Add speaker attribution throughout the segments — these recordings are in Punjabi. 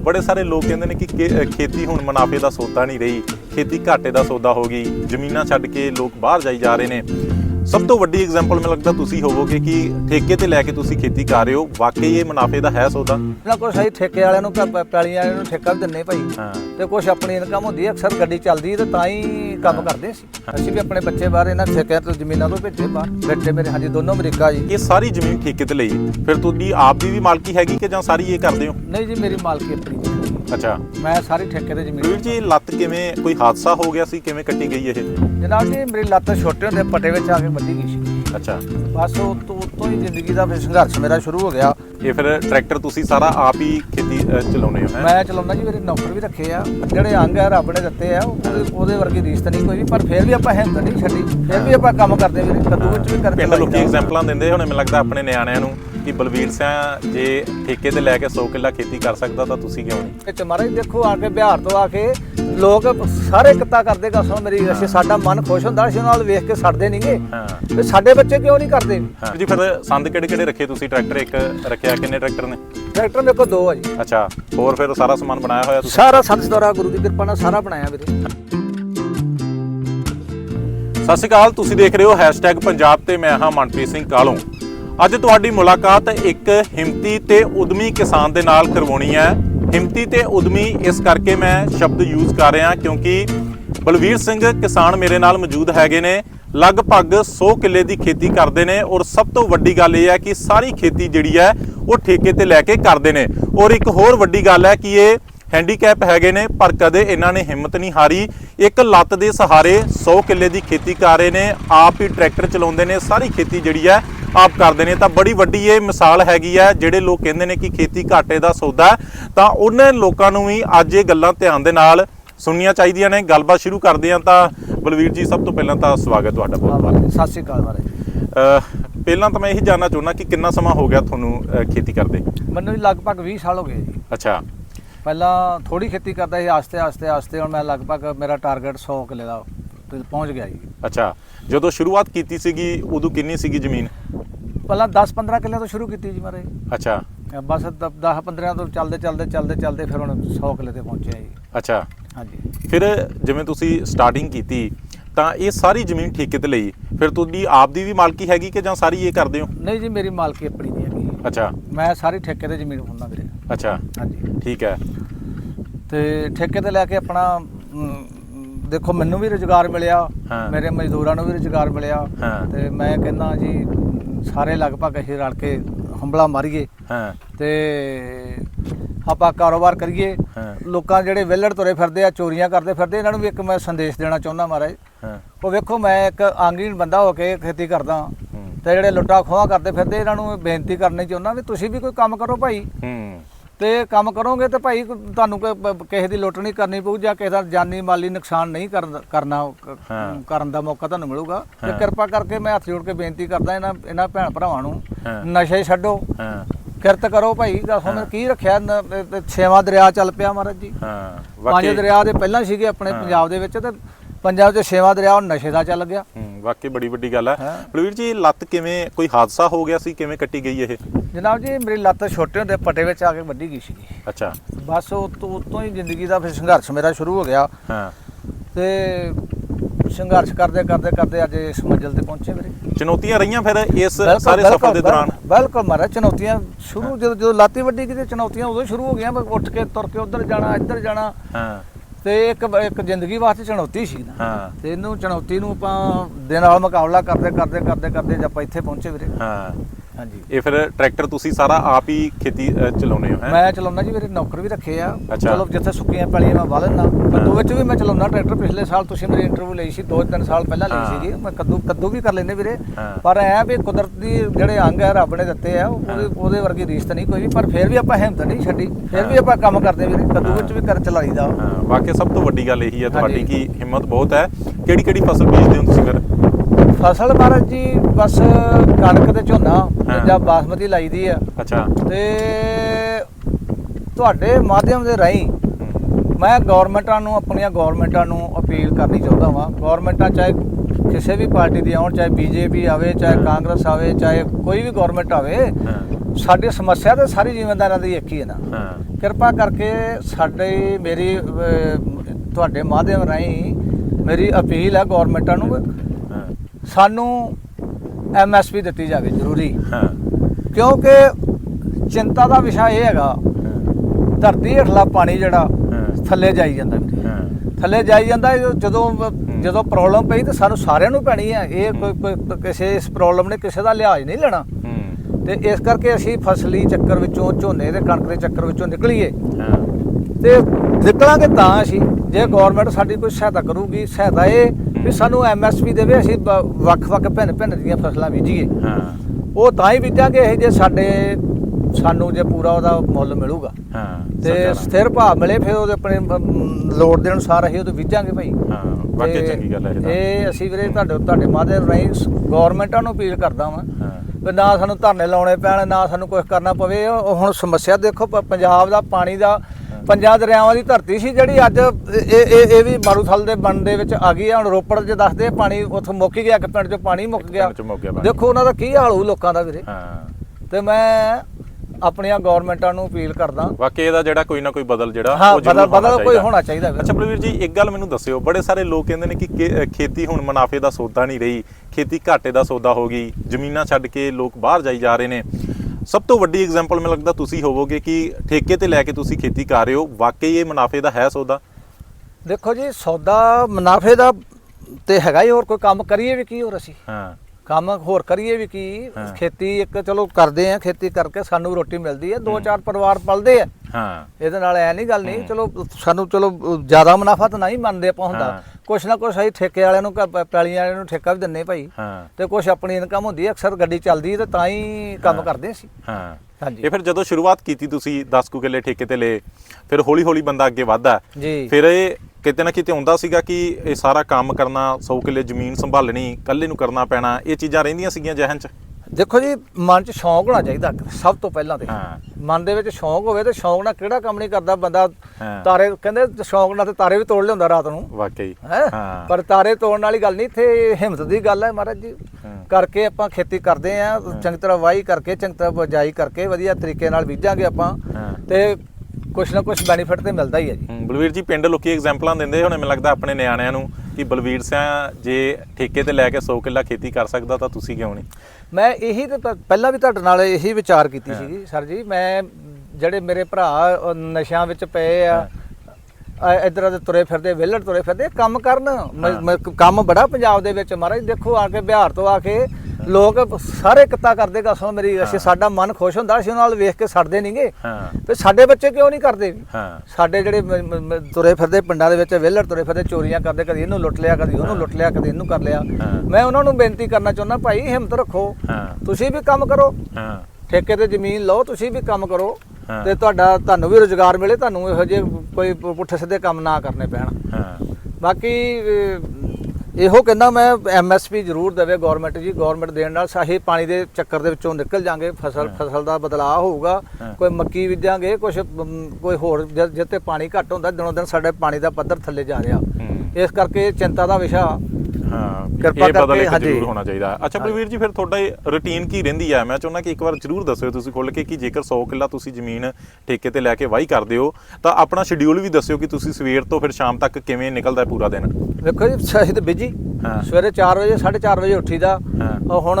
Speaker 1: ਬੜੇ ਸਾਰੇ ਲੋਕ ਕਹਿੰਦੇ ਨੇ ਕਿ ਕੇ- ਖੇਤੀ ਹੁਣ ਮੁਨਾਫੇ ਦਾ ਸੌਦਾ ਨਹੀਂ ਰਹੀ, ਖੇਤੀ ਘਾਟੇ ਦਾ ਸੌਦਾ ਹੋ ਗਈ, ਜ਼ਮੀਨਾਂ ਛੱਡ ਕੇ ਲੋਕ ਬਾਹਰ ਜਾਈ ਜਾ ਰਹੇ ਨੇ। ਸਭ ਤੋਂ ਵੱਡੀ ਐਗਜ਼ਾਮਪਲ ਮੈਨੂੰ ਲੱਗਦਾ ਤੁਸੀਂ ਹੋਵੋਗੇ ਕਿ ਠੇਕੇ ਤੇ ਲੈ ਕੇ ਤੁਸੀਂ ਖੇਤੀ ਕਰ ਰਹੇ ਹੋ। ਵਾਕਈ ਇਹ ਮੁਨਾਫੇ ਦਾ ਹੈ ਸੌਦਾ?
Speaker 2: ਨਾ ਕੋਈ ਸਹੀ ਠੇਕੇ ਵਾਲਿਆਂ ਨੂੰ ਪ- ਪੈਲੀ ਵਾਲਿਆਂ ਨੂੰ ਠੇਕਾ ਵੀ ਦਿੰਨੇ ਭਾਈ।
Speaker 1: ਹਾਂ।
Speaker 2: ਤੇ ਕੁਝ ਆਪਣੀ ਇਨਕਮ ਹੁੰਦੀ ਹੈ ਅਕਸਰ ਗੱਡੀ ਚੱਲਦੀ ਹੈ ਤੇ ਤਾਂ ਹੀ ਕੰਮ ਕਰਦੇ ਸੀ ਅਸੀਂ। ਵੀ ਆਪਣੇ ਬੱਚੇ ਬਾਹਰ ਇਹਨਾਂ ਠੇਕਿਆਂ ਤੋਂ ਜ਼ਮੀਨਾਂ ਤੋਂ ਭੇਜੇ ਬਾਹਰ। ਬੇਟੇ ਮੇਰੇ ਹਾਂਜੀ ਦੋਨੋਂ ਅਮਰੀਕਾ ਜੀ।
Speaker 1: ਇਹ ਸਾਰੀ ਜ਼ਮੀਨ ਠੇਕੇ ਤੇ ਲਈ। ਫਿਰ ਤੁਹਾਡੀ ਆਪ ਦੀ ਵੀ ਮਾਲਕੀ ਹੈਗੀ ਕਿ ਜਾਂ ਸਾਰੀ ਇਹ ਕਰਦੇ ਹੋ?
Speaker 2: ਨਹੀਂ ਜੀ ਮੇਰੀ ਮਾਲਕੀ ਆਪਣੀ ਜੀ।
Speaker 1: ਅੱਛਾ।
Speaker 2: ਮੈਂ ਸਾਰੀ ਠੇਕੇ ਤੇ ਜ਼ਮੀਨ
Speaker 1: ਵੀਰ ਜੀ ਲੱਤ ਕਿਵੇਂ ਕੋਈ ਹਾਦਸਾ ਹੋ ਗਿਆ ਸੀ? ਕਿਵੇਂ ਕੱਟੀ ਗਈ ਇਹ?
Speaker 2: ਜਨਾਬ ਜੀ ਮੇਰੀ ਲੱਤ ਛੋਟੇ ਹੁੰਦੇ ਪੱਟੇ ਵਿੱਚ ਆ ਕੇ ਵੱਢੀ ਗਈ ਸੀ।
Speaker 1: ਅੱਛਾ।
Speaker 2: ਬਸ ਉਹ ਤੋਂ ਤੋਂ ਹੀ ਜ਼ਿੰਦਗੀ ਦਾ ਫਿਰ ਸੰਘਰਸ਼ ਮੇਰਾ ਸ਼ੁਰੂ ਹੋ ਗਿਆ।
Speaker 1: ਇਹ ਫਿਰ ਟਰੈਕਟਰ ਤੁਸੀਂ ਸਾਰਾ ਆਪ ਹੀ ਖੇਤੀ ਅ, ਚਲਾਉਂਦੇ ਹੋ ਹੈ?
Speaker 2: ਮੈਂ ਚਲਾਉਂਦਾ ਜੀ ਮੇਰੇ ਨੌਕਰ ਵੀ ਰੱਖੇ ਆ। ਜਿਹੜੇ ਅੰਗ ਆ ਰੱਬ ਨੇ ਦਿੱਤੇ ਆ। ਉਹਦੇ ਉਹਦੇ ਵਰਗੀ ਰੀਸ ਤਾਂ ਨਹੀਂ ਕੋਈ ਵੀ ਪਰ ਫਿਰ ਵੀ ਆਪਾਂ ਹਿੰਮਤ ਨਹੀਂ ਛੱਡੀ। ਫਿਰ ਵੀ ਆਪਾਂ ਕੰਮ ਕਰਦੇ ਵੀਰੇ ਕੱਦੂ ਵਿੱਚ ਵੀ ਕਰਦੇ
Speaker 1: ਪਿੰਡ ਲੋਕੀ ਐਗਜ਼ਾਮਪਲਾਂ ਦਿੰਦੇ ਹੁਣ ਮੈਨੂੰ ਲੱਗਦਾ ਆਪਣੇ ਨਿਆਣਿਆਂ ਨੂੰ। ਕਿ ਬਲਵੀਰ ਸਿੰਘ ਜੇ ਠੇਕੇ ਤੇ ਲੈ ਕੇ 100 ਕਿੱਲਾ ਖੇਤੀ ਕਰ ਸਕਦਾ ਤਾਂ ਤੁਸੀਂ ਕਿਉਂ ਨਹੀਂ?
Speaker 2: ਵਿੱਚ ਮਹਾਰਾਜ ਦੇਖੋ ਆ ਕੇ ਬਿਹਾਰ ਤੋਂ ਆ ਕੇ ਲੋਕ ਸਾਰੇ ਕਿੱਤਾ ਕਰਦੇ ਕਸਮ ਮੇਰੀ ਅਸੀਂ ਸਾਡਾ ਮਨ ਖੁਸ਼ ਹੁੰਦਾ ਅਸੀਂ ਨਾਲ ਵੇਖ ਕੇ ਸੜਦੇ ਨਹੀਂਗੇ ਤੇ ਸਾਡੇ ਬੱਚੇ ਕਿਉਂ ਨਹੀਂ ਕਰਦੇ?
Speaker 1: ਜੀ ਫਿਰ ਸੰਦ ਕਿਹੜੇ ਕਿਹੜੇ ਰੱਖੇ ਤੁਸੀਂ? ਟਰੈਕਟਰ ਇੱਕ ਰੱਖਿਆ ਕਿੰਨੇ ਟਰੈਕਟਰ ਨੇ?
Speaker 2: ਟਰੈਕਟਰ ਮੇਰੇ ਕੋਲ ਦੋ ਆ ਜੀ।
Speaker 1: ਅੱਛਾ ਹੋਰ ਫਿਰ ਸਾਰਾ ਸਮਾਨ ਬਣਾਇਆ ਹੋਇਆ ਤੁਸੀਂ?
Speaker 2: ਸਾਰਾ ਸੰਤ ਦੌਰਾ ਗੁਰੂ ਦੀ ਕਿਰਪਾ ਨਾਲ ਸਾਰਾ ਬਣਾਇਆ ਵੀਰੇ।
Speaker 1: ਸਤਿ ਸ਼੍ਰੀ ਅਕਾਲ ਤੁਸੀਂ ਦੇਖ ਰਹੇ ਹੋ ਪੰਜਾਬ ਤੇ ਮੈਂ ਹਾਂ ਮਨਪ੍ਰੀਤ ਸਿੰਘ ਕਾਲੋਂ ਅੱਜ ਤੁਹਾਡੀ ਮੁਲਾਕਾਤ ਇੱਕ ਹਿੰਮਤੀ ਤੇ ਉਦਮੀ ਕਿਸਾਨ ਦੇ ਨਾਲ ਕਰਵਾਉਣੀ ਹੈ। ਹਿੰਮਤੀ ਤੇ ਉਦਮੀ ਇਸ ਕਰਕੇ ਮੈਂ ਸ਼ਬਦ ਯੂਜ਼ ਕਰ ਰਿਹਾ ਕਿਉਂਕਿ ਬਲਵੀਰ ਸਿੰਘ ਕਿਸਾਨ ਮੇਰੇ ਨਾਲ ਮੌਜੂਦ ਹੈਗੇ ਨੇ। ਲਗਭਗ 100 ਕਿੱਲੇ ਦੀ ਖੇਤੀ ਕਰਦੇ ਨੇ ਔਰ ਸਭ ਤੋਂ ਵੱਡੀ ਗੱਲ ਇਹ ਹੈ ਕਿ ਸਾਰੀ ਖੇਤੀ ਜਿਹੜੀ ਹੈ ਉਹ ਠੇਕੇ ਤੇ ਲੈ ਕੇ ਕਰਦੇ ਨੇ। ਔਰ ਇੱਕ ਹੋਰ ਵੱਡੀ ਗੱਲ ਹੈ ਕਿ ਇਹ ਹੈਂਡੀਕੈਪ ਹੈਗੇ ਨੇ, ਪਰ ਕਦੇ ਇਹਨਾਂ ਨੇ ਹਿੰਮਤ ਨਹੀਂ ਹਾਰੀ। ਇੱਕ ਲੱਤ ਦੇ ਸਹਾਰੇ 100 ਕਿੱਲੇ ਦੀ ਖੇਤੀ ਕਰ ਰਹੇ ਨੇ, ਆਪ ਹੀ ਟਰੈਕਟਰ ਚਲਾਉਂਦੇ ਨੇ। ਸਾਰੀ ਖੇਤੀ ਜਿਹੜੀ ਹੈ ਆਪ ਕਰਦੇ ਨੇ ਤਾਂ ਬੜੀ ਵੱਡੀ ਇਹ ਮਿਸਾਲ ਹੈਗੀ ਹੈ ਜਿਹੜੇ ਲੋਕ ਕਹਿੰਦੇ ਨੇ ਕਿ ਖੇਤੀ ਘਾਟੇ ਦਾ ਸੌਦਾ ਤਾਂ ਉਹਨਾਂ ਲੋਕਾਂ ਨੂੰ ਵੀ ਅੱਜ ਇਹ ਗੱਲਾਂ ਧਿਆਨ ਦੇ ਨਾਲ ਸੁਣਨੀਆਂ ਚਾਹੀਦੀਆਂ ਨੇ। ਗੱਲਬਾਤ ਸ਼ੁਰੂ ਕਰਦੇ ਹਾਂ ਤਾਂ ਬਲਵੀਰ ਜੀ ਸਭ ਤੋਂ ਪਹਿਲਾਂ ਤਾਂ ਸਵਾਗਤ ਤੁਹਾਡਾ ਬਹੁਤ ਬਹੁਤ।
Speaker 2: ਸਤਿ ਸ੍ਰੀ ਅਕਾਲ ਮਹਾਰਾਜ।
Speaker 1: ਪਹਿਲਾਂ ਤਾਂ ਮੈਂ ਇਹ ਜਾਨਣਾ ਚਾਹੁੰਦਾ ਕਿ ਕਿੰਨਾ ਸਮਾਂ ਹੋ ਗਿਆ ਤੁਹਾਨੂੰ ਖੇਤੀ ਕਰਦੇ?
Speaker 2: ਮੈਨੂੰ ਲਗਭਗ 20 ਸਾਲ ਹੋ ਗਏ ਜੀ।
Speaker 1: ਅੱਛਾ।
Speaker 2: ਪਹਿਲਾਂ ਥੋੜੀ ਖੇਤੀ ਕਰਦਾ ਸੀ ਆਸਤੇ ਆਸਤੇ ਆਸਤੇ ਹੁਣ ਮੈਂ ਲਗਭਗ ਮੇਰਾ ਟਾਰਗੇਟ 100 ਕਿੱਲੇ ਦਾ ਤੇ ਪਹੁੰਚ ਗਿਆ ਜੀ।
Speaker 1: ਅੱਛਾ ਜਦੋਂ ਸ਼ੁਰੂਆਤ ਕੀਤੀ ਸੀਗੀ ਉਦੋਂ ਕਿੰਨੀ ਸੀਗੀ ਜ਼ਮੀਨ?
Speaker 2: ਪਹਿਲਾਂ 10 15 ਕਿੱਲੇ ਤੋਂ ਸ਼ੁਰੂ ਕੀਤੀ ਜੀ ਮਾਰੇ।
Speaker 1: ਅੱਛਾ।
Speaker 2: ਬਸ 10 15 ਤੋਂ ਚੱਲਦੇ ਚੱਲਦੇ ਚੱਲਦੇ ਚੱਲਦੇ ਫਿਰ ਹੁਣ 100 ਕਿੱਲੇ ਤੇ ਪਹੁੰਚੇ ਜੀ।
Speaker 1: ਅੱਛਾ।
Speaker 2: ਹਾਂਜੀ।
Speaker 1: ਫਿਰ ਜਿਵੇਂ ਤੁਸੀਂ ਸਟਾਰਟਿੰਗ ਕੀਤੀ ਤਾਂ ਇਹ ਸਾਰੀ ਜ਼ਮੀਨ ਠੇਕੇ ਤੇ ਲਈ। ਫਿਰ ਤੁਹਾਡੀ ਆਪ ਦੀ ਵੀ ਮਾਲਕੀ ਹੈਗੀ ਕਿ ਜਾਂ ਸਾਰੀ ਇਹ ਕਰਦੇ ਹੋ?
Speaker 2: ਨਹੀਂ ਜੀ ਮੇਰੀ ਮਾਲਕੀ ਆਪਣੀ ਨਹੀਂ ਹੈਗੀ
Speaker 1: ਅੱਛਾ।
Speaker 2: ਮੈਂ ਸਾਰੀ ਠੇਕੇ ਤੇ ਜ਼ਮੀਨ ਹੁੰਦਾ ਵੀਰੇ।
Speaker 1: ਅੱਛਾ।
Speaker 2: ਹਾਂਜੀ।
Speaker 1: ਠੀਕ ਹੈ।
Speaker 2: ਤੇ ਠੇਕੇ ਤੇ ਲੈ ਕੇ ਆਪਣਾ ਦੇਖੋ ਮੈਨੂੰ ਵੀ ਰੁਜ਼ਗਾਰ ਮਿਲਿਆ
Speaker 1: ਹਾਂ।
Speaker 2: ਮੇਰੇ ਮਜ਼ਦੂਰਾਂ ਨੂੰ ਵੀ ਰੁਜ਼ਗਾਰ ਮਿਲਿਆ
Speaker 1: ਹਾਂ।
Speaker 2: ਤੇ ਮੈਂ ਕਹਿੰਦਾ ਜੀ ਸਾਰੇ ਲਗਭਗ ਅਸੀਂ ਰਲ ਕੇ ਹੰਬਲਾ ਮਾਰੀਏ।
Speaker 1: ਹਾਂ।
Speaker 2: ਤੇ ਆਪਾਂ ਕਾਰੋਬਾਰ ਕਰੀਏ।
Speaker 1: ਹਾਂ।
Speaker 2: ਲੋਕਾਂ ਜਿਹੜੇ ਵਿਹਲੜ ਤੁਰੇ ਫਿਰਦੇ ਆ ਚੋਰੀਆਂ ਕਰਦੇ ਫਿਰਦੇ ਇਹਨਾਂ ਨੂੰ ਵੀ ਇੱਕ ਮੈਂ ਸੰਦੇਸ਼ ਦੇਣਾ ਚਾਹੁੰਦਾ ਮਹਾਰਾਜ।
Speaker 1: ਹਾਂ।
Speaker 2: ਉਹ ਵੇਖੋ ਮੈਂ ਇੱਕ ਆਂਗੀਨ ਬੰਦਾ ਹੋ ਕੇ ਖੇਤੀ ਕਰਦਾ।
Speaker 1: ਹੂੰ।
Speaker 2: ਤੇ ਜਿਹੜੇ ਲੁੱਟਾ ਖੋਹਾਂ ਕਰਦੇ ਫਿਰਦੇ ਇਹਨਾਂ ਨੂੰ ਬੇਨਤੀ ਕਰਨੀ ਚਾਹੁੰਦਾ ਵੀ ਤੁਸੀਂ ਵੀ ਕੋਈ ਕੰਮ ਕਰੋ ਭਾਈ।
Speaker 1: ਹੂੰ।
Speaker 2: ਤੇ ਕੰਮ ਕਰੋਗੇ ਤੇ ਭਾਈ ਤੁਹਾਨੂੰ ਕਿਸੇ ਦੀ ਲੁੱਟ ਨਹੀਂ ਕਰਨੀ ਪਊ ਜਾਂ ਕਿਸੇ ਦਾ ਜਾਨੀ ਮਾਲੀ ਨੁਕਸਾਨ ਨਹੀਂ ਕਰਨ ਕਰਨਾ ਦਾ ਮੌਕਾ ਤੁਹਾਨੂੰ ਮਿਲੂਗਾ। ਤੇ। ਕਿਰਪਾ ਕਰਕੇ ਮੈਂ ਹੱਥ ਜੋੜ ਕੇ ਬੇਨਤੀ ਕਰਦਾ ਇਹਨਾਂ ਇਹਨਾਂ ਭੈਣ ਭਰਾਵਾਂ ਨੂੰ। ਨਸ਼ੇ ਛੱਡੋ। ਕਿਰਤ ਕਰੋ ਭਾਈ ਦੱਸੋ ਮੈਂ ਕੀ ਰੱਖਿਆ ਛੇਵਾਂ ਦਰਿਆ ਚੱਲ ਪਿਆ ਮਹਾਰਾਜ ਜੀ।
Speaker 1: ਹਾਂ।
Speaker 2: ਪੰਜ ਦਰਿਆ ਦੇ ਪਹਿਲਾਂ ਸੀਗੇ ਆਪਣੇ। ਪੰਜਾਬ ਦੇ ਵਿੱਚ ਤੇ ਪੰਜਾਬ 'ਚ ਛੇਵਾਂ ਦਰਿਆ ਹੁਣ ਨਸ਼ੇ ਦਾ ਚੱਲ ਗਿਆ।
Speaker 1: ਹੂੰ ਵਾਕਈ ਬੜੀ ਵੱਡੀ ਗੱਲ ਹੈ। ਬਲਵੀਰ ਜੀ ਲੱਤ ਕਿਵੇਂ ਕੋਈ ਹਾਦਸਾ ਹੋ ਗਿਆ ਸੀ? ਕਿਵੇਂ ਕੱਟੀ ਗਈ ਇਹ?
Speaker 2: ਜਨਾਬ ਜੀ ਮੇਰੀ ਲੱਤ ਛੋਟੇ ਹੁੰਦੇ ਪੱਟੇ ਵਿੱਚ ਆ ਕੇ ਵੱਢੀ ਗਈ ਸੀਗੀ।
Speaker 1: ਅੱਛਾ।
Speaker 2: ਬਸ ਉਹ ਤੋਂ ਉਹ ਤੋਂ ਹੀ ਜ਼ਿੰਦਗੀ ਦਾ ਫਿਰ ਸੰਘਰਸ਼ ਮੇਰਾ ਸ਼ੁਰੂ ਹੋ ਗਿਆ।
Speaker 1: ਹਾਂ।
Speaker 2: ਤੇ ਸੰਘਰਸ਼ ਕਰਦੇ ਕਰਦੇ ਕਰਦੇ ਅੱਜ ਇਸ ਮੰਜ਼ਿਲ ਤੇ ਪਹੁੰਚੇ ਵੀਰੇ।
Speaker 1: ਚੁਣੌਤੀਆਂ ਰਹੀਆਂ ਫਿਰ ਇਸ ਸਾਰੇ ਸਫ਼ਰ ਦੇ ਦੌਰਾਨ?
Speaker 2: ਬਿਲਕੁਲ ਮਾਰਾ ਚੁਣੌਤੀਆਂ ਸ਼ੁਰੂ ਜਦੋਂ ਜਦੋਂ ਲਾਤੀ ਵੱਡੀ ਕਿਤੇ ਚੁਣੌਤੀਆਂ ਉਦੋਂ ਸ਼ੁਰੂ ਹੋ ਗਈਆਂ ਮੈਂ ਉੱਠ ਕੇ ਤੁਰ ਕੇ ਉਧਰ ਜਾਣਾ ਇੱਧਰ ਜਾਣਾ।
Speaker 1: ਹਾਂ।
Speaker 2: ਤੇ ਇੱਕ ਇੱਕ ਜ਼ਿੰਦਗੀ ਵਾਸਤੇ ਚੁਣੌਤੀ ਸੀ ਨਾ।
Speaker 1: ਹਾਂ।
Speaker 2: ਤੇ ਇਹਨੂੰ ਚੁਣੌਤੀ ਨੂੰ ਆਪਾਂ ਦੇ ਨਾਲ ਮੁਕਾਬਲਾ ਕਰਦੇ ਕਰਦੇ ਕਰਦੇ ਕਰਦੇ ਅੱਜ ਆਪਾਂ ਇੱਥੇ ਪਹੁੰਚੇ ਵੀਰੇ।
Speaker 1: ਹਾਂ। ਇਹ ਫਿਰ ਟਰੈਕਟਰ ਤੁਸੀਂ ਸਾਰਾ ਆਪ ਹੀ ਖੇਤੀ ਅ, ਚਲਾਉਂਦੇ ਹੋ ਹੈ?
Speaker 2: ਮੈਂ ਚਲਾਉਣਾ ਜੀ ਮੇਰੇ ਨੌਕਰ ਵੀ ਰੱਖੇ ਆ। ਚਲੋ ਜਿੱਥੇ ਸੁੱਕੀਆਂ ਪੈਲੀਆਂ ਮੈਂ ਵਾਹ ਲੈਣਾ ਕੱਦੂ ਵਿੱਚ ਵੀ ਮੈਂ ਚਲਾਉਣਾ ਟਰੈਕਟਰ। ਪਿਛਲੇ ਸਾਲ ਤੁਸੀਂ ਮੇਰੀ ਇੰਟਰਵਿਊ ਲਈ ਸੀ 2-3 ਸਾਲ ਪਹਿਲਾਂ ਲਈ। ਸੀਗੀ। ਮੈਂ ਕੱਦੂ ਕੱਦੂ ਵੀ ਕਰ ਲੈਨੇ ਵੀਰੇ। ਪਰ ਐ ਵੀ ਕੁਦਰਤ ਦੀ ਜਿਹੜੇ ਅੰਗ ਹੈ ਰੱਬ ਨੇ ਦਿੱਤੇ ਆ ਉਹਦੇ ਉਹਦੇ ਵਰਗੀ ਰੀਸ ਤਾਂ ਨਹੀਂ ਕੋਈ ਵੀ। ਪਰ ਫਿਰ ਵੀ ਆਪਾਂ ਹਿੰਮਤ ਨਹੀਂ ਛੱਡੀ। ਫਿਰ ਵੀ ਆਪਾਂ ਕੰਮ ਕਰਦੇ ਵੀਰੇ। ਕੱਦੂ ਵਿੱਚ ਵੀ ਕਰ ਚਲਾਈਦਾ।
Speaker 1: ਹਾਂ। ਵਾਕਈ ਸਭ ਤੋਂ ਵੱਡੀ ਗੱਲ ਇਹੀ ਹੈ ਤੁਹਾਡੀ। ਕਿ ਹਿੰਮਤ ਬਹੁਤ ਹੈ। ਕਿਹੜੀ ਕਿਹੜੀ ਫਸਲ ਬੀਜਦੇ ਹੋ ਤੁਸੀਂ ਫਿਰ?
Speaker 2: ਫਸਲ ਮਹਾਰਾਜ ਜੀ ਬਸ ਕਣਕ ਤੇ ਝੋਨਾ ਜਾਂ ਬਾਸਮਤੀ ਲਾਈਦੀ ਆ।
Speaker 1: ਅੱਛਾ।
Speaker 2: ਤੇ ਤੁਹਾਡੇ ਮਾਧਿਅਮ ਦੇ ਰਾਹੀਂ ਮੈਂ ਗਵਰਨਮੈਂਟਾਂ ਨੂੰ ਆਪਣੀਆਂ ਗਵਰਨਮੈਂਟਾਂ ਨੂੰ ਅਪੀਲ ਕਰਨੀ ਚਾਹੁੰਦਾ ਹਾਂ ਗਵਰਨਮੈਂਟਾਂ ਚਾਹੇ ਕਿਸੇ ਵੀ ਪਾਰਟੀ ਦੀ ਆਉਣ ਚਾਹੇ ਬੀਜੇਪੀ ਆਵੇ ਚਾਹੇ ਕਾਂਗਰਸ ਆਵੇ ਚਾਹੇ ਕੋਈ ਵੀ ਗਵਰਨਮੈਂਟ ਆਵੇ ਸਾਡੀ ਸਮੱਸਿਆ ਤਾਂ ਸਾਰੀ ਜ਼ਿੰਮੇਦਾਰਾਂ ਦੀ ਇੱਕ ਹੀ ਹੈ ਨਾ। ਕਿਰਪਾ ਕਰਕੇ ਸਾਡੇ ਮੇਰੀ ਤੁਹਾਡੇ ਮਾਧਿਅਮ ਰਾਹੀਂ ਮੇਰੀ ਅਪੀਲ ਹੈ ਗਵਰਨਮੈਂਟਾਂ ਨੂੰ ਸਾਨੂੰ ਐਮਐਸਪੀ ਦਿੱਤੀ ਜਾਵੇ ਜ਼ਰੂਰੀ।
Speaker 1: ਹਾਂ।
Speaker 2: ਕਿਉਂਕਿ ਚਿੰਤਾ ਦਾ ਵਿਸ਼ਾ ਇਹ ਹੈਗਾ ਧਰਤੀ ਹੇਠਲਾ ਪਾਣੀ ਜਿਹੜਾ। ਥੱਲੇ ਜਾਈ ਜਾਂਦਾ। ਥੱਲੇ ਜਾਈ ਜਾਂਦਾ ਜਦੋਂ ਜਦੋਂ ਪ੍ਰੋਬਲਮ ਪਈ ਤਾਂ ਸਾਨੂੰ ਸਾਰਿਆਂ ਨੂੰ ਪੈਣੀ ਹੈ। ਇਹ ਕੋਈ ਕਿਸੇ ਇਸ ਪ੍ਰੋਬਲਮ ਨੇ ਕਿਸੇ ਦਾ ਲਿਹਾਜ਼ ਨਹੀਂ ਲੈਣਾ। ਤੇ ਇਸ ਕਰਕੇ ਅਸੀਂ ਫਸਲੀ ਚੱਕਰ ਵਿੱਚੋਂ ਝੋਨੇ ਦੇ ਕਣਕ ਦੇ ਚੱਕਰ ਵਿੱਚੋਂ ਨਿਕਲੀਏ। ਤੇ ਨਿਕਲਾਂਗੇ ਤਾਂ ਅਸੀਂ ਜੇ ਗਵਰਨਮੈਂਟ ਸਾਡੀ ਕੋਈ ਸਹਾਇਤਾ ਕਰੂਗੀ ਸਹਾਇਤਾ ਇਹ ਵੀ ਸਾਨੂੰ ਐਮਐਸਪੀ ਦੇਵੇ ਅਸੀਂ ਵੱਖ-ਵੱਖ ਭਿੰਨ ਭਿੰਨ ਦੀਆਂ ਫਸਲਾਂ ਬੀਜੀਏ।
Speaker 1: ਹਾਂ।
Speaker 2: ਉਹ ਤਾਂ ਹੀ ਬੀਜਾਂਗੇ ਇਹ ਜੇ ਸਾਡੇ ਸਾਨੂੰ ਜੇ ਪੂਰਾ ਉਹਦਾ ਮੁੱਲ ਮਿਲੂਗਾ।
Speaker 1: ਹਾਂ
Speaker 2: ਤੇ। ਸਥਿਰ ਭਾਅ ਮਿਲੇ ਫਿਰ ਉਹਦੇ ਆਪਣੇ ਲੋੜ ਦੇ ਅਨੁਸਾਰ ਅਸੀਂ ਉਹ ਬੀਜਾਂਗੇ ਭਾਈ।
Speaker 1: ਹਾਂ ਵਾਕਈ ਚੰਗੀ ਗੱਲ ਹੈ ਇਹ
Speaker 2: ਅਸੀਂ ਵੀਰੇ ਤੁਹਾਡੇ ਤੁਹਾਡੇ ਮਾਧਿਅਮ ਰਾਹੀਂ ਗਵਰਨਮੈਂਟਾਂ ਨੂੰ ਅਪੀਲ ਕਰਦਾ ਵਾਂ
Speaker 1: ਹਾਂ।
Speaker 2: ਵੀ ਨਾ ਸਾਨੂੰ ਧਰਨੇ ਲਾਉਣੇ ਪੈਣ ਨਾ ਸਾਨੂੰ ਕੁਝ ਕਰਨਾ ਪਵੇ। ਉਹ ਹੁਣ ਸਮੱਸਿਆ ਦੇਖੋ ਪੰਜਾਬ ਦਾ ਪਾਣੀ ਦਾ ਪੰਜਾਂ ਦਰਿਆਵਾਂ ਦੀ ਧਰਤੀ ਸੀ ਜਿਹੜੀ ਅੱਜ ਇਹ ਇਹ ਇਹ ਵੀ ਮਾਰੂਥਲ ਦੇ ਬਣ ਦੇ ਵਿੱਚ ਆ ਗਈ ਆ। ਹੁਣ ਰੋਪੜ 'ਚ ਦੱਸਦੇ ਪਾਣੀ ਉੱਥੋਂ ਮੁੱਕ ਗਿਆ ਇੱਕ ਪਿੰਡ 'ਚ ਪਾਣੀ ਮੁੱਕ ਗਿਆ। ਦੇਖੋ ਉਹਨਾਂ ਦਾ ਕੀ ਹਾਲ ਹੋਊ ਲੋਕਾਂ ਦਾ ਵੀਰੇ।
Speaker 1: ਹਾਂ।
Speaker 2: ਤੇ ਮੈਂ ਆਪਣੀਆਂ ਗਵਰਨਮੈਂਟਾਂ ਨੂੰ ਅਪੀਲ ਕਰਦਾ।
Speaker 1: ਵਾਕਈ ਇਹਦਾ ਜਿਹੜਾ ਕੋਈ ਨਾ ਕੋਈ ਬਦਲ ਜਿਹੜਾ ਉਹ ਜ਼ਰੂਰ
Speaker 2: ਬਦਲ ਕੋਈ। ਹੋਣਾ ਚਾਹੀਦਾ
Speaker 1: ਅੱਛਾ ਬਲਵੀਰ ਜੀ ਇੱਕ ਗੱਲ ਮੈਨੂੰ ਦੱਸਿਓ ਬੜੇ ਸਾਰੇ ਲੋਕ ਕਹਿੰਦੇ ਨੇ ਕੇ- ਖੇਤੀ ਹੁਣ ਮੁਨਾਫੇ ਦਾ ਸੌਦਾ ਨਹੀਂ ਰਹੀ ਖੇਤੀ ਘਾਟੇ ਦਾ ਸੌਦਾ ਹੋ ਗਈ ਜ਼ਮੀਨਾਂ ਛੱਡ ਕੇ ਲੋਕ ਬਾਹਰ ਜਾਈ ਜਾ ਰਹੇ ਨੇ। ਸਭ ਤੋਂ ਵੱਡੀ ਐਗਜ਼ਾਮਪਲ ਮੈਨੂੰ ਲੱਗਦਾ ਤੁਸੀਂ ਹੋਵੋਗੇ ਕਿ ਠੇਕੇ ਤੇ ਲੈ ਕੇ ਤੁਸੀਂ ਖੇਤੀ ਕਰ ਰਹੇ ਹੋ ਵਾਕਈ ਇਹ ਮੁਨਾਫੇ ਦਾ ਹੈ ਸੌਦਾ?
Speaker 2: ਦੇਖੋ ਜੀ ਸੌਦਾ ਮੁਨਾਫੇ ਦਾ ਤੇ ਹੈਗਾ ਹੀ ਹੋਰ ਕੋਈ ਕੰਮ ਕਰੀਏ ਵੀ ਕੀ ਹੋਰ ਅਸੀਂ?
Speaker 1: ਹਾਂ।
Speaker 2: ਕੰਮ ਹੋਰ ਕਰੀਏ ਵੀ ਕੀ। ਖੇਤੀ ਇੱਕ ਚਲੋ ਕਰਦੇ ਆ ਖੇਤੀ ਕਰਕੇ ਸਾਨੂੰ ਰੋਟੀ ਮਿਲਦੀ ਹੈ ਦੋ ਚਾਰ ਪਰਿਵਾਰ ਪਲਦੇ ਆ।
Speaker 1: ਹਾਂ।
Speaker 2: ਇਹਦੇ ਨਾਲ ਐ ਨਹੀਂ ਗੱਲ ਨਹੀਂ ਚਲੋ ਸਾਨੂੰ ਚਲੋ ਜ਼ਿਆਦਾ ਮੁਨਾਫਾ ਤਾਂ ਨਹੀਂ ਮੰਨਦੇ ਆਪਾਂ ਹੁੰਦਾ। ਕੁਛ ਨਾ ਕੁਛ ਅਸੀਂ ਠੇਕੇ ਵਾਲਿਆਂ ਨੂੰ ਪੈਲੀਆਂ ਵਾਲਿਆਂ ਨੂੰ ਠੇਕਾ ਵੀ ਦਿੰਨੇ ਭਾਈ। ਤੇ ਕੁਛ ਆਪਣੀ ਇਨਕਮ ਹੁੰਦੀ ਹੈ ਅਕਸਰ ਗੱਡੀ ਚੱਲਦੀ ਹੈ ਤੇ ਤਾਂ ਹੀ ਕੰਮ ਕਰਦੇ ਅਸੀਂ।
Speaker 1: ਹਾਂ।
Speaker 2: ਹਾਂਜੀ।
Speaker 1: ਇਹ ਫਿਰ ਜਦੋਂ ਸ਼ੁਰੂਆਤ ਕੀਤੀ ਤੁਸੀਂ 10 ਕੁ ਕਿੱਲੇ ਠੇਕੇ ਤੇ ਲਏ ਫਿਰ ਹੌਲੀ ਹੌਲੀ ਬੰਦਾ ਅੱਗੇ ਵਧਦਾ।
Speaker 2: ਜੀ।
Speaker 1: ਫਿਰ ਇਹ ਕਿਤੇ ਨਾ ਕਿਤੇ ਹੁੰਦਾ ਸੀਗਾ ਕਿ ਇਹ ਸਾਰਾ ਕੰਮ ਕਰਨਾ 100 ਕਿੱਲੇ ਜ਼ਮੀਨ ਸੰਭਾਲਣੀ ਇਕੱਲੇ ਨੂੰ ਕਰਨਾ ਪੈਣਾ ਇਹ ਚੀਜ਼ਾਂ ਰਹਿੰਦੀਆਂ ਸੀਗੀਆਂ ਜਹਨ ਚ?
Speaker 2: ਦੇਖੋ ਜੀ ਮਨ 'ਚ ਸ਼ੌਂਕ ਹੋਣਾ ਚਾਹੀਦਾ ਸਭ ਤੋਂ ਪਹਿਲਾਂ ਤੇ।
Speaker 1: ਹਾਂ।
Speaker 2: ਮਨ ਦੇ ਵਿੱਚ ਸ਼ੌਂਕ ਹੋਵੇ ਤੇ ਸ਼ੌਂਕ ਨਾਲ ਕਿਹੜਾ ਕੰਮ ਨਹੀਂ ਕਰਦਾ ਬੰਦਾ। ਤਾਰੇ ਕਹਿੰਦੇ ਸ਼ੌਂਕ ਨਾਲ ਤੇ ਤਾਰੇ ਵੀ ਤੋੜ ਲਿਆਉਂਦਾ ਰਾਤ ਨੂੰ।
Speaker 1: ਵਾਕਈ।
Speaker 2: ਹੈ? ਪਰ ਤਾਰੇ ਤੋੜਨ ਵਾਲੀ ਗੱਲ ਨਹੀਂ ਇੱਥੇ ਹਿੰਮਤ ਦੀ ਗੱਲ ਹੈ ਮਹਾਰਾਜ ਜੀ। ਕਰਕੇ ਆਪਾਂ ਖੇਤੀ ਕਰਦੇ ਆ ਚੰਗੀ ਤਰ੍ਹਾਂ ਵਾਹੀ ਕਰਕੇ ਚੰਗੀ ਤਰ੍ਹਾਂ ਬਜਾਈ ਕਰਕੇ ਵਧੀਆ ਤਰੀਕੇ ਨਾਲ ਬੀਜਾਂਗੇ ਆਪਾਂ। ਤੇ ਕੁਛ ਨਾ ਕੁਛ ਬੈਨੀਫਿਟ ਤੇ ਮਿਲਦਾ ਹੀ ਹੈ ਜੀ।
Speaker 1: ਹਮ, ਬਲਵੀਰ ਜੀ ਪਿੰਡ ਲੋਕੀ ਐਗਜ਼ਾਮਪਲਾਂ ਦਿੰਦੇ ਹੋਣੇ ਮੈਨੂੰ ਲੱਗਦਾ ਆਪਣੇ ਨਿਆਣਿਆਂ ਨੂੰ ਕਿ ਬਲਵੀਰ ਸਿੰਘ ਜੇ ਠੇਕੇ ਤੇ ਲੈ ਕੇ 100 ਕਿੱਲਾ ਖੇਤੀ ਕਰ ਸਕਦਾ ਤਾਂ ਤੁਸੀਂ ਕਿਉਂ ਨਹੀਂ?
Speaker 2: ਮੈਂ ਇਹੀ ਤੇ ਪ- ਪਹਿਲਾਂ ਵੀ ਤੁਹਾਡੇ ਨਾਲ ਇਹੀ ਵਿਚਾਰ ਕੀਤੀ ਸੀਗੀ ਸਰ ਜੀ। ਮੈਂ ਜਿਹੜੇ ਮੇਰੇ ਭਰਾ ਨਸ਼ਿਆਂ ਵਿੱਚ ਪਏ ਆ ਇਧਰ ਦੇ ਤੁਰੇ ਫਿਰਦੇ ਵਿਹਲੜ ਤੁਰੇ ਫਿਰਦੇ ਕੰਮ ਕਰਨ। ਮ- ਮ- ਕੰਮ ਬੜਾ ਪੰਜਾਬ ਦੇ ਵਿੱਚ ਮਹਾਰਾਜ ਦੇਖੋ ਆ ਕੇ ਬਿਹਾਰ ਤੋਂ ਆ ਕੇ ਲੋਕ ਸਾਰੇ ਕਿੱਤਾ ਕਰਦੇ ਕਸਮ ਮੇਰੀ ਅਸੀਂ ਸਾਡਾ ਮਨ ਖੁਸ਼ ਹੁੰਦਾ ਅਸੀਂ ਉਹਨਾਂ ਨਾਲ ਵੇਖ ਕੇ ਸੜਦੇ ਨਹੀਂਗੇ ਤੇ ਸਾਡੇ ਬੱਚੇ ਕਿਉਂ ਨਹੀਂ ਕਰਦੇ? ਸਾਡੇ ਜਿਹੜੇ ਤੁਰੇ ਫਿਰਦੇ ਪਿੰਡਾਂ ਦੇ ਵਿੱਚ ਵਿਹਲੜ ਤੁਰੇ ਫਿਰਦੇ ਚੋਰੀਆਂ ਕਰਦੇ ਕਦੀ ਇਹਨੂੰ ਲੁੱਟ ਲਿਆ ਕਦੀ ਉਹਨੂੰ ਲੁੱਟ ਲਿਆ ਕਦੀ ਇਹਨੂੰ ਕਰ ਲਿਆ। ਮੈਂ ਉਹਨਾਂ ਨੂੰ ਬੇਨਤੀ ਕਰਨਾ ਚਾਹੁੰਦਾ ਭਾਈ ਹਿੰਮਤ ਰੱਖੋ। ਤੁਸੀਂ ਵੀ ਕੰਮ ਕਰੋ। ਠੇਕੇ ਤੇ ਜ਼ਮੀਨ ਲਓ ਤੁਸੀਂ ਵੀ ਕੰਮ ਕਰੋ। ਤੇ ਤੁਹਾਡਾ ਤੁਹਾਨੂੰ ਵੀ ਰੋਜ਼ਗਾਰ ਮਿਲੇ ਤੁਹਾਨੂੰ ਇਹੋ ਜਿਹੇ ਕੋਈ ਪੁੱਠੇ ਸਿੱਧੇ ਕੰਮ ਨਾ ਕਰਨੇ ਪੈਣ। ਬਾਕੀ ਇਹੋ ਕਹਿੰਦਾ ਮੈਂ ਐਮਐਸਪੀ ਜ਼ਰੂਰ ਦੇਵੇ ਗਵਰਨਮੈਂਟ ਜੀ ਗਵਰਨਮੈਂਟ ਦੇਣ ਨਾਲ ਸਾਹੀ ਪਾਣੀ ਦੇ ਚੱਕਰ ਦੇ ਵਿੱਚੋਂ ਨਿਕਲ ਜਾਾਂਗੇ ਫਸਲ ਫਸਲ ਦਾ ਬਦਲਾਅ ਹੋਊਗਾ। ਕੋਈ ਮੱਕੀ ਬੀਜਾਂਗੇ ਕੁਝ ਕੋਈ ਹੋਰ ਜਿੱਥੇ ਪਾਣੀ ਘੱਟ ਹੁੰਦਾ ਦਿਨੋਂ ਦਿਨ ਸਾਡੇ ਪਾਣੀ ਦਾ ਪੱਧਰ ਥੱਲੇ ਜਾ ਰਿਹਾ। ਇਸ ਕਰਕੇ ਚਿੰਤਾ ਦਾ ਵਿਸ਼ਾ
Speaker 1: ਹਾਂ
Speaker 2: ਕਿਰਪਾ
Speaker 1: ਇਹ ਬਦਲ
Speaker 2: ਕਰਕੇ,
Speaker 1: ਇੱਕ
Speaker 2: ਹਾਂਜੀ।
Speaker 1: ਜ਼ਰੂਰ ਹੋਣਾ ਚਾਹੀਦਾ। ਅੱਛਾ ਬਲਵੀਰ ਜੀ ਫਿਰ ਤੁਹਾਡਾ ਰੁਟੀਨ ਕੀ ਰਹਿੰਦੀ ਹੈ ਮੈਂ ਚਾਹੁੰਦਾ ਕਿ ਇੱਕ ਵਾਰ ਜ਼ਰੂਰ ਦੱਸਿਓ ਤੁਸੀਂ ਖੁੱਲ ਕੇ ਕਿ ਜੇਕਰ 100 ਕਿੱਲਾ ਤੁਸੀਂ ਜ਼ਮੀਨ ਠੇਕੇ ਤੇ ਲੈ ਕੇ ਵਾਹੀ ਕਰਦੇ ਹੋ ਤਾਂ ਆਪਣਾ ਸ਼ਡਿਊਲ ਵੀ ਦੱਸਿਓ ਕਿ ਤੁਸੀਂ ਸਵੇਰ ਤੋਂ ਫਿਰ ਸ਼ਾਮ ਤੱਕ ਕਿਵੇਂ ਨਿਕਲਦਾ ਪੂਰਾ ਦਿਨ।
Speaker 2: ਵੇਖੋ ਜੀ ਸ਼ਹੀਦ ਬਿਜ਼ੀ। ਸਵੇਰੇ 4 ਵਜੇ 4:30 ਵਜੇ ਉੱਠੀਦਾ। ਹੁਣ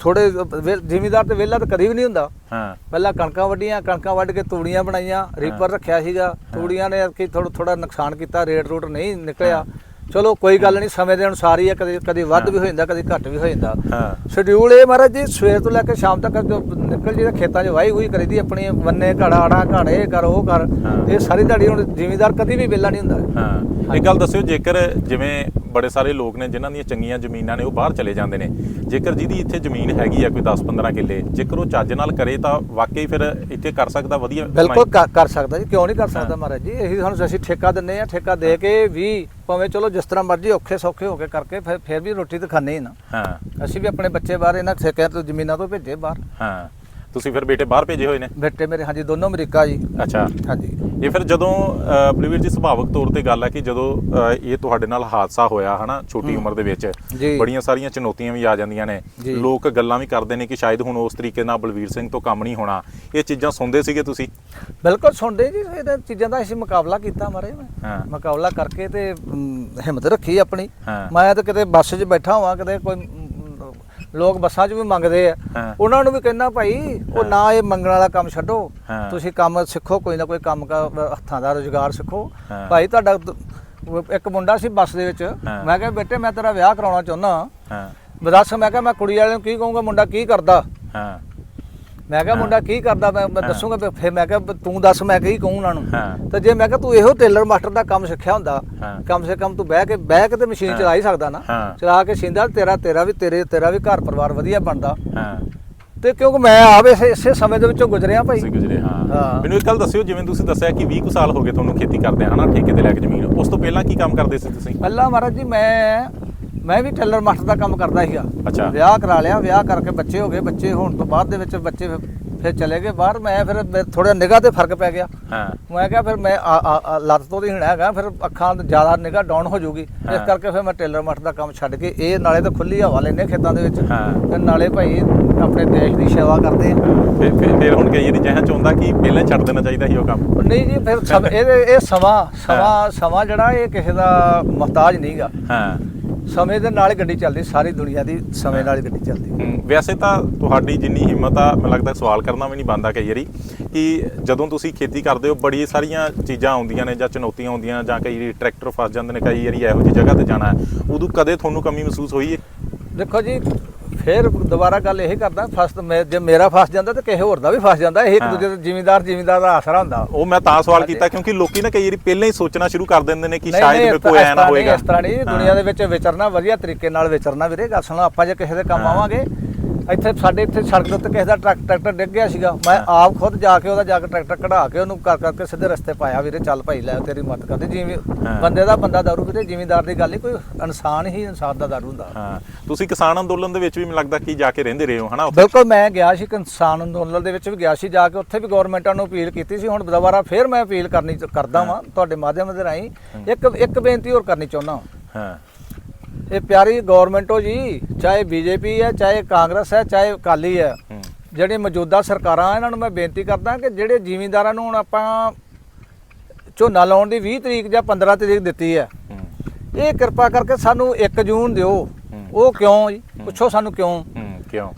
Speaker 2: ਥੋੜੇ ਜ਼ਿਮੀਦਾਰ ਤੇ ਵਿਹਲਾ ਤਾਂ ਕਦੀ ਵੀ ਨਹੀਂ ਹੁੰਦਾ।
Speaker 1: ਹਾਂ।
Speaker 2: ਪਹਿਲਾਂ ਕਣਕਾਂ ਵੱਢੀਆਂ ਕਣਕਾਂ ਵੱਢ ਕੇ ਤੂੜੀਆਂ ਬਣਾਈਆਂ ਰੀਪਰ ਰੱਖਿਆ ਸੀਗਾ। ਤੂੜੀਆਂ ਨੇ ਕਿ ਥੋੜਾ ਥੋੜਾ ਨੁਕਸਾਨ ਕੀਤਾ ਰੇਟ ਰੂਟ ਨਹੀਂ ਨਿਕਲਿਆ। ਚਲੋ ਕੋਈ ਗੱਲ ਨਹੀਂ ਸਮੇਂ ਦੇ ਅਨੁਸਾਰ ਹੀ ਆ ਕਦੇ ਕਦੇ ਵੱਧ ਵੀ ਹੋ। ਜਾਂਦਾ ਕਦੇ ਘੱਟ ਵੀ ਹੋ ਜਾਂਦਾ।
Speaker 1: ਹਾਂ।
Speaker 2: ਸ਼ਡਿਊਲ ਇਹ ਮਹਾਰਾਜ ਜੀ ਸਵੇਰ ਤੋਂ ਲੈ ਕੇ ਸ਼ਾਮ ਤੱਕ ਜੋ ਨਿਕਲ ਜਿਹੜਾ ਖੇਤਾਂ 'ਚ ਵਾਹੀ ਹੋਈ ਕਰੀਦੀ ਆਪਣੀ ਵੰਨੇ ਘੜਾ ਆੜਾ ਘਾੜੇ ਕਰ ਉਹ ਕਰ। ਇਹ ਸਾਰੀ ਦਿਹਾੜੀ ਹੁਣ ਜ਼ਿਮੀਦਾਰ ਕਦੀ ਵੀ ਵਿਹਲਾ ਨਹੀਂ ਹੁੰਦਾ।
Speaker 1: ਹਾਂ। ਇੱਕ ਗੱਲ ਦੱਸਿਓ ਜੇਕਰ ਜਿਵੇਂ ਬੜੇ ਸਾਰੇ ਲੋਕ ਨੇ ਜਿਨ੍ਹਾਂ ਦੀਆਂ ਚੰਗੀਆਂ ਜ਼ਮੀਨਾਂ ਨੇ ਉਹ ਬਾਹਰ ਚਲੇ ਜਾਂਦੇ ਨੇ ਜੇਕਰ ਜਿਹਦੀ ਇੱਥੇ ਜ਼ਮੀਨ ਹੈਗੀ ਆ ਕੋਈ 10-15 ਕਿੱਲੇ ਜੇਕਰ ਉਹ ਚੱਜ ਨਾਲ ਕਰੇ ਤਾਂ ਵਾਕਈ ਫਿਰ ਇੱਥੇ ਕਰ ਸਕਦਾ ਵਧੀਆ
Speaker 2: ਬਿਲਕੁਲ ਕਰ ਸਕਦਾ ਜੀ ਕਿਉਂ ਨਹੀਂ ਕਰ ਸਕਦਾ ਮਹਾਰਾਜ ਜੀ? ਇਹੀ ਸਾਨੂੰ ਅਸੀਂ ਠੇਕਾ ਦਿੰਨੇ ਆ ਠੇਕਾ ਦੇ ਕੇ ਵੀ ਭਾਵੇਂ ਚਲੋ ਜਿਸ ਤਰ੍ਹਾਂ ਮਰਜ਼ੀ ਔਖੇ ਸੌਖੇ ਹੋ ਕੇ ਕਰਕੇ ਫਿਰ ਫਿਰ ਵੀ ਰੋਟੀ ਤਾਂ ਖਾਣੇ ਹੀ ਨਾ।
Speaker 1: ਹਾਂ।
Speaker 2: ਅਸੀਂ ਵੀ ਆਪਣੇ ਬੱਚੇ ਬਾਹਰ ਇਹਨਾਂ ਠੇਕਿਆਂ ਤੋਂ ਜ਼ਮੀਨਾਂ ਤੋਂ ਭੇਜੇ ਬਾਹਰ।
Speaker 1: ਹਾਂ। ਤੁਸੀਂ ਫਿਰ ਬੇਟੇ ਬਾਹਰ ਭੇਜੇ ਹੋਏ ਨੇ?
Speaker 2: ਬੇਟੇ ਮੇਰੇ ਹਾਂਜੀ ਦੋਨੋਂ ਅਮਰੀਕਾ ਜੀ।
Speaker 1: ਅੱਛਾ।
Speaker 2: ਹਾਂਜੀ।
Speaker 1: ਇਹ ਫਿਰ ਜਦੋਂ ਬਲਵੀਰ ਜੀ ਸੁਭਾਵਕ ਤੌਰ ਤੇ ਗੱਲ ਹੈ ਕਿ ਜਦੋਂ ਇਹ ਤੁਹਾਡੇ ਨਾਲ ਹਾਦਸਾ ਹੋਇਆ ਹਨਾ ਛੋਟੀ ਉਮਰ ਦੇ ਵਿੱਚ
Speaker 2: ਜੀ।
Speaker 1: ਬੜੀਆਂ ਸਾਰੀਆਂ ਚੁਣੌਤੀਆਂ ਵੀ ਆ ਜਾਂਦੀਆਂ ਨੇ।
Speaker 2: ਜੀ।
Speaker 1: ਲੋਕ ਗੱਲਾਂ ਵੀ ਕਰਦੇ ਨੇ ਕਿ ਸ਼ਾਇਦ ਹੁਣ ਉਸ ਤਰੀਕੇ ਨਾਲ ਬਲਵੀਰ ਸਿੰਘ ਤੋਂ ਕੰਮ ਨਹੀਂ ਹੋਣਾ। ਇਹ ਚੀਜ਼ਾਂ ਸੁਣਦੇ ਸੀਗੇ ਤੁਸੀਂ?
Speaker 2: ਬਿਲਕੁਲ ਸੁਣਦੇ ਜੀ ਇਹਨਾਂ ਚੀਜ਼ਾਂ ਦਾ ਅਸੀਂ ਮੁਕਾਬਲਾ ਕੀਤਾ ਮਾਰੇ ਮੈਂ।
Speaker 1: ਹਾਂ।
Speaker 2: ਮੁਕਾਬਲਾ ਕਰਕੇ ਤੇ ਅਮ, ਹਿੰਮਤ ਰੱਖੀ ਆਪਣੀ।
Speaker 1: ਹਾਂ।
Speaker 2: ਮੈਂ ਤਾਂ ਕਿਤੇ ਬੱਸ 'ਚ ਬੈਠਾ ਹਾਂ ਕਿਤੇ ਕੋਈ ਲੋਕ ਬੱਸਾਂ 'ਚ ਵੀ ਮੰਗਦੇ ਆ।
Speaker 1: ਹਾਂ।
Speaker 2: ਉਹਨਾਂ ਨੂੰ ਵੀ ਕਹਿੰਦਾ ਭਾਈ ਉਹ ਨਾ ਇਹ ਮੰਗਣ ਵਾਲਾ ਕੰਮ ਛੱਡੋ।
Speaker 1: ਹਾਂ।
Speaker 2: ਤੁਸੀਂ ਕੰਮ ਸਿੱਖੋ ਕੋਈ ਨਾ ਕੋਈ ਕੰਮ ਦਾ ਹੱਥਾਂ ਦਾ ਰੋਜ਼ਗਾਰ ਸਿੱਖੋ।
Speaker 1: ਹਾਂ।
Speaker 2: ਭਾਈ ਤੁਹਾਡਾ ਦ- ਇੱਕ ਮੁੰਡਾ ਸੀ ਬੱਸ ਦੇ ਵਿੱਚ।
Speaker 1: ਹਾਂ।
Speaker 2: ਮੈਂ ਕਿਹਾ ਬੇਟੇ ਮੈਂ ਤੇਰਾ ਵਿਆਹ ਕਰਾਉਣਾ ਚਾਹੁੰਦਾ।
Speaker 1: ਹਾਂ।
Speaker 2: ਬਦਸ ਮੈਂ ਕਿਹਾ ਮੈਂ ਕੁੜੀ ਵਾਲਿਆਂ ਨੂੰ ਕੀ ਕਹੂੰਗਾ ਮੁੰਡਾ ਕੀ ਕਰਦਾ?
Speaker 1: ਹਾਂ।
Speaker 2: ਮੈਂ ਕਿਹਾ ਮੁੰਡਾ ਕੀ ਕਰਦਾ ਮੈਂ ਮੈਂ ਦੱਸੂਗਾ ਫਿਰ ਮੈਂ ਕਿਹਾ ਤੂੰ ਦੱਸ ਮੈਂ ਕੀ ਕਹੂੰ ਉਹਨਾਂ ਨੂੰ। ਤੇ ਜੇ ਮੈਂ ਕਿਹਾ ਤੂੰ ਇਹੋ ਟੇਲਰ ਮਾਸਟਰ ਦਾ ਕੰਮ ਸਿੱਖਿਆ ਹੁੰਦਾ। ਕਮ ਸੇ ਕਮ ਤੂੰ ਬਹਿ ਕੇ ਬਹਿ ਕੇ ਤੇ ਮਸ਼ੀਨ ਚਲਾ ਹੀ ਸਕਦਾ ਨਾ। ਚਲਾ ਕੇ ਸਿੰਦਾ ਤੇਰਾ ਤੇਰਾ ਵੀ ਤੇਰੇ ਤੇਰਾ ਵੀ ਘਰ ਪਰਿਵਾਰ ਵਧੀਆ ਬਣਦਾ। ਤੇ ਕਿਉਂਕਿ ਮੈਂ ਆਵੇ ਇਸੇ- ਇਸੇ ਸਮੇਂ ਦੇ ਵਿੱਚੋਂ ਗੁਜ਼ਰਿਆ ਭਾਈ।
Speaker 1: ਤੁਸੀਂ ਗੁਜਰੇ ਹਾਂ। ਮੈਨੂੰ ਇੱਕ ਗੱਲ ਦੱਸਿਓ ਜਿਵੇਂ ਤੁਸੀਂ ਦੱਸਿਆ ਕਿ 20 ਕੁ ਸਾਲ ਹੋ ਗਏ ਤੁਹਾਨੂੰ ਖੇਤੀ ਕਰਦੇ ਹਨਾ ਠੇਕੇ ਤੇ ਲੈ ਕੇ ਜ਼ਮੀਨ। ਉਸ ਤੋਂ ਪਹਿਲਾਂ ਕੀ ਕੰਮ ਕਰਦੇ ਸੀ ਤੁਸੀਂ?
Speaker 2: ਪਹਿਲਾਂ ਮਹਾਰਾਜ ਜੀ ਮੈਂ ਮੈਂ ਵੀ ਟੇਲਰ ਮਾਸਟਰ ਦਾ ਕੰਮ ਕਰਦਾ ਸੀਗਾ।
Speaker 1: ਅੱਛਾ।
Speaker 2: ਵਿਆਹ ਕਰਾ ਲਿਆ ਵਿਆਹ ਕਰਕੇ ਬੱਚੇ ਹੋ ਗਏ ਬੱਚੇ ਹੋਣ ਤੋਂ ਬਾਅਦ ਦੇ ਵਿੱਚ ਬੱਚੇ ਫਿਰ- ਚਲੇ ਗਏ। ਬਾਹਰ ਮੈਂ ਫਿਰ ਥੋੜਾ ਨਿਗਾਹ ਤੇ ਫ਼ਰਕ ਪੈ ਗਿਆ।
Speaker 1: ਹਾਂ।
Speaker 2: ਮੈਂ ਕਿਹਾ ਫਿਰ ਮੈਂ ਲੱਤ ਤੋਂ ਦੀ ਹੁਣ ਹੈਗਾ ਫਿਰ ਅੱਖਾਂ ਤੋਂ ਜ਼ਿਆਦਾ ਨਿਗਾਹ ਡਾਊਨ ਹੋ ਜਾਊਗੀ। ਇਸ ਕਰਕੇ ਫਿਰ ਮੈਂ ਟੇਲਰ ਮਾਸਟਰ ਦਾ ਕੰਮ ਛੱਡ ਕੇ ਇਹ ਨਾਲੇ ਤਾਂ ਖੁੱਲੀ ਹਵਾ ਲੈਨੇ ਖੇਤਾਂ ਦੇ ਵਿੱਚ।
Speaker 1: ਹਾਂ।
Speaker 2: ਤੇ ਨਾਲੇ ਭਾਈ ਆਪਣੇ ਦੇਸ਼ ਦੀ ਸੇਵਾ ਕਰਦੇ ਆ।
Speaker 1: ਫਿਰ ਫਿਰ ਫਿਰ ਹੁਣ ਕਈ ਵਾਰੀ ਜਹਾਂ ਚਾਹੁੰਦਾ ਕਿ ਪਹਿਲਾਂ ਛੱਡ ਦੇਣਾ ਚਾਹੀਦਾ ਸੀ ਉਹ ਕੰਮ।
Speaker 2: ਨਹੀਂ ਜੀ ਫਿਰ ਇਹਦੇ ਇਹ ਸਮਾਂ ਸਮਾਂ ਸਮਾਂ ਜਿਹੜਾ ਇਹ ਕਿਸੇ ਦਾ ਮੁਹਤਾਜ ਨਹੀਂਗਾ।
Speaker 1: ਹਾਂ।
Speaker 2: ਸਮੇਂ ਦੇ ਨਾਲ ਗੱਡੀ ਚੱਲਦੀ ਸਾਰੀ ਦੁਨੀਆ ਦੀ ਸਮੇਂ ਨਾਲ ਗੱਡੀ ਚੱਲਦੀ।
Speaker 1: ਵੈਸੇ ਤਾਂ ਤੁਹਾਡੀ ਜਿੰਨੀ ਹਿੰਮਤ ਆ ਮੈਨੂੰ ਲੱਗਦਾ ਸਵਾਲ ਕਰਨਾ ਵੀ ਨਹੀਂ ਬੰਦਾ ਕਈ ਵਾਰੀ ਕਿ ਜਦੋਂ ਤੁਸੀਂ ਖੇਤੀ ਕਰਦੇ ਹੋ ਬੜੀ ਸਾਰੀਆਂ ਚੀਜ਼ਾਂ ਆਉਂਦੀਆਂ ਨੇ ਜਾਂ ਚੁਣੌਤੀਆਂ ਆਉਂਦੀਆਂ ਜਾਂ ਕਈ ਵਾਰੀ ਟਰੈਕਟਰ ਫਸ ਜਾਂਦੇ ਨੇ ਕਈ ਵਾਰੀ ਇਹੋ ਜਿਹੀ ਜਗ੍ਹਾ ਤੇ ਜਾਣਾ ਹੈ ਉਦੋਂ ਕਦੇ ਤੁਹਾਨੂੰ ਕਮੀ ਮਹਿਸੂਸ ਹੋਈ ਹੈ?
Speaker 2: ਦੇਖੋ ਜੀ ਫਿਰ ਦੁਬਾਰਾ ਗੱਲ ਇਹ ਕਰਦਾ ਫਸਟ ਮੈਂ ਜੇ ਮੇਰਾ ਫਸ ਜਾਂਦਾ ਤੇ ਕਿਸੇ ਹੋਰ ਦਾ ਵੀ ਫਸ ਜਾਂਦਾ ਇਹ ਇੱਕ। ਦੂਜੇ ਦੇ ਜ਼ਿਮੀਂਦਾਰ ਜ਼ਿਮੀਂਦਾਰ ਦਾ ਆਸਰਾ ਹੁੰਦਾ
Speaker 1: ਉਹ ਮੈਂ ਤਾਂ ਸਵਾਲ। ਕੀਤਾ ਕਿਉਂਕਿ ਲੋਕੀ ਨਾ ਕਈ ਵਾਰੀ ਪਹਿਲਾਂ ਹੀ ਸੋਚਣਾ ਸ਼ੁਰੂ ਕਰ ਦਿੰਦੇ ਨੇ ਕਿ ਸ਼ਾਇਦ ਮੇਰੇ
Speaker 2: ਇਸ
Speaker 1: ਕੋਲ ਐ ਨਾ
Speaker 2: ਇਸ
Speaker 1: ਹੋਏਗਾ
Speaker 2: ਤਰ੍ਹਾਂ ਨਹੀਂ। ਦੁਨੀਆ ਦੇ ਵਿੱਚ ਵਿਚਰਨਾ ਵਧੀਆ ਤਰੀਕੇ ਨਾਲ ਵਿਚਰਨਾ ਵੀਰੇ ਗੱਲ ਸੁਣੋ ਆਪਾਂ ਜੇ ਕਿਸੇ ਦੇ ਕੰਮ। ਆਵਾਂਗੇ ਇੱਥੇ ਸਾਡੇ ਇੱਥੇ ਸੜਕ ਦੇ ਉੱਤੇ ਕਿਸੇ ਦਾ ਟਰੱਕ ਟਰੈਕਟਰ ਡਿੱਗ ਗਿਆ ਸੀਗਾ। ਮੈਂ ਆਪ ਖੁਦ ਜਾ ਕੇ ਉਹਦਾ ਜਾ ਕੇ ਟਰੈਕਟਰ ਕਢਾ ਕੇ ਉਹਨੂੰ ਕਰ ਕਰਕੇ ਸਿੱਧੇ ਰਸਤੇ ਪਾਇਆ ਵੀਰੇ ਚੱਲ ਭਾਈ ਲੈ ਤੇਰੀ ਮਦਦ ਕਰਦੇ ਜਿਵੇਂ
Speaker 1: ਹਾਂ।
Speaker 2: ਬੰਦੇ ਦਾ ਬੰਦਾ ਦਾਰੂ ਵੀਰੇ ਜ਼ਿਮੀਂਦਾਰ ਦੀ ਗੱਲ ਨਹੀਂ ਕੋਈ ਇਨਸਾਨ ਹੀ ਇਨਸਾਨ ਦਾ ਦਾਰੂ ਹੁੰਦਾ।
Speaker 1: ਹਾਂ। ਤੁਸੀਂ ਕਿਸਾਨ ਅੰਦੋਲਨ ਦੇ ਵਿੱਚ ਵੀ ਮੈਨੂੰ ਲੱਗਦਾ ਕਿ ਜਾ ਕੇ ਰਹਿੰਦੇ ਰਹੇ ਹੋ ਹਨਾ
Speaker 2: ਬਿਲਕੁਲ ਮੈਂ ਗਿਆ ਸੀ ਕਿਸਾਨ ਅੰਦੋਲਨ ਦੇ ਵਿੱਚ ਵੀ ਗਿਆ ਸੀ ਜਾ ਕੇ ਉੱਥੇ ਵੀ ਗਵਰਨਮੈਂਟਾਂ ਨੂੰ ਅਪੀਲ ਕੀਤੀ ਸੀ। ਹੁਣ ਦੁਬਾਰਾ ਫੇਰ ਮੈਂ ਅਪੀਲ ਕਰਨੀ ਕਰਦਾ ਵਾਂ ਤੁਹਾਡੇ ਮਾਧਿਅਮ ਦੇ ਰਾਹੀਂ। ਇੱਕ ਇੱਕ ਬੇਨਤੀ ਹੋਰ ਕਰਨੀ ਚਾਹੁੰਦਾ ਹਾਂ
Speaker 1: ਹਾਂ।
Speaker 2: ਇਹ ਪਿਆਰੀ ਗਵਰਨਮੈਂਟ ਹੋ ਜੀ ਚਾਹੇ ਬੀਜੇਪੀ ਹੈ ਚਾਹੇ ਕਾਂਗਰਸ ਹੈ ਚਾਹੇ ਅਕਾਲੀ ਹੈ ਜਿਹੜੇ ਮੌਜੂਦਾ ਸਰਕਾਰਾਂ ਇਹਨਾਂ ਨੂੰ ਮੈਂ ਬੇਨਤੀ ਕਰਦਾ ਕਿ ਜਿਹੜੇ ਜ਼ਿਮੀਂਦਾਰਾਂ ਨੂੰ ਹੁਣ ਆਪਾਂ ਝੋਨਾ ਲਾਉਣ ਦੀ 20 ਤਰੀਕ ਜਾਂ 15 ਤਰੀਕ ਦਿੱਤੀ ਹੈ ਇਹ ਕਿਰਪਾ ਕਰਕੇ ਸਾਨੂੰ 1 ਜੂਨ ਦਿਓ। ਉਹ ਕਿਉਂ ਜੀ? ਪੁੱਛੋ ਸਾਨੂੰ ਕਿਉਂ?
Speaker 1: ਕਿਉਂ?